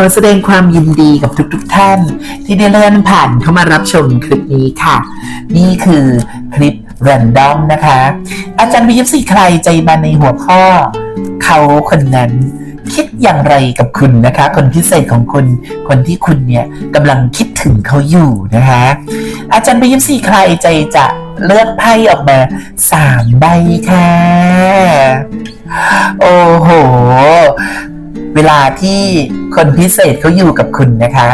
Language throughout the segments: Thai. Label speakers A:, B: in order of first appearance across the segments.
A: อแสดงความยินดีกับทุกๆทท่าน ที่ได้เลื่อนผ่านเข้ามารับชมคลิปนี้ค่ะ นี่คือคลิปแรนดอมนะคะ อาจารย์วิยิปสี่ใครใจบันในหัวข้อ เขาคนนั้น คิดอย่างไรกับคุณนะคะ คนพิเศษของคุณ คนที่คุณเนี่ยกำลังคิดถึงเขาอยู่นะคะ อาจารย์วิยิปสี่ใครใจจะเลือกไพ่ออกมาสามใบค่ะ โอ้โห เวลาที่คนพิเศษเขาอยู่กับคุณนะคะ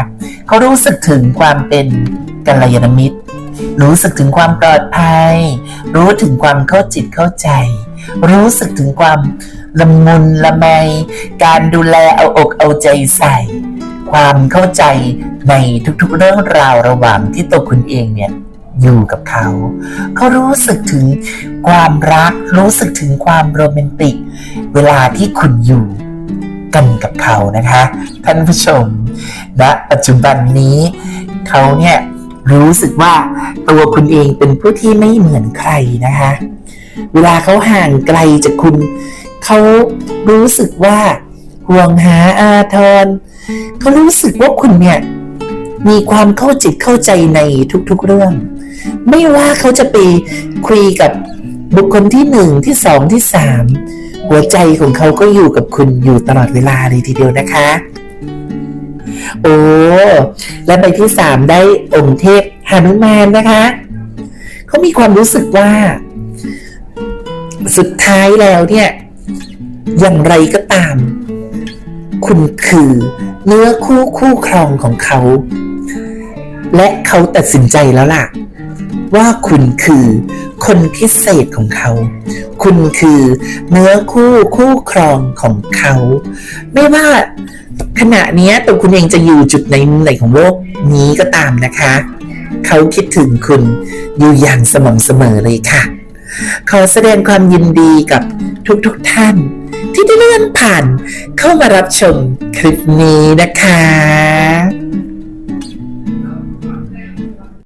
A: เขารู้สึกถึงความเป็นกัลยาณมิตร รู้สึกถึงความปลอดภัย รู้ถึงความเข้าจิตเข้าใจ รู้สึกถึงความละมุนละไม การดูแลเอาอกเอาใจใส่ ความเข้าใจในทุกๆเรื่องราวระหว่างที่ตัวคุณเองเนี่ยอยู่กับเขา เขารู้สึกถึงความรัก รู้สึกถึงความโรแมนติก เวลาที่คุณอยู่ กันกับเขานะคะ ท่านผู้ชมณปัจจุบันนี้เขาเนี่ยรู้สึกว่าตัวคุณเองเป็นผู้ที่ไม่เหมือนใครนะคะ เวลาเขาห่างไกลจากคุณ เขารู้สึกว่าห่วงหาอาทรเขารู้สึกว่าคุณเนี่ยมีความเข้าจิตเข้าใจในทุกๆเรื่อง ไม่ว่าเขาจะไปคุยกับบุคคลที่หนึ่งที่สองที่สาม หัวใจของเขาก็อยู่กับคุณอยู่ตลอดเวลาเลยทีเดียวนะคะ โอ้และใบที่สามได้องค์เทพหานุมานนะคะ เขามีความรู้สึกว่า สุดท้ายแล้วเนี่ย อย่างไรก็ตาม คุณคือเนื้อคู่คู่ครองของเขา และเขาตัดสินใจแล้วล่ะ ว่าคุณคือคนพิเศษของเขา คุณคือเนื้อคู่คู่ครองของเขา ไม่ว่าขณะนี้ตัวคุณเองจะอยู่จุดไหนไหนของโลกนี้ก็ตามนะคะ เขาคิดถึงคุณอยู่อย่างสม่ำเสมอเลยค่ะ ขอแสดงความยินดีกับทุกๆทท่าน ที่ได้เลื่อนผ่านเข้ามารับชมคลิปนี้นะคะ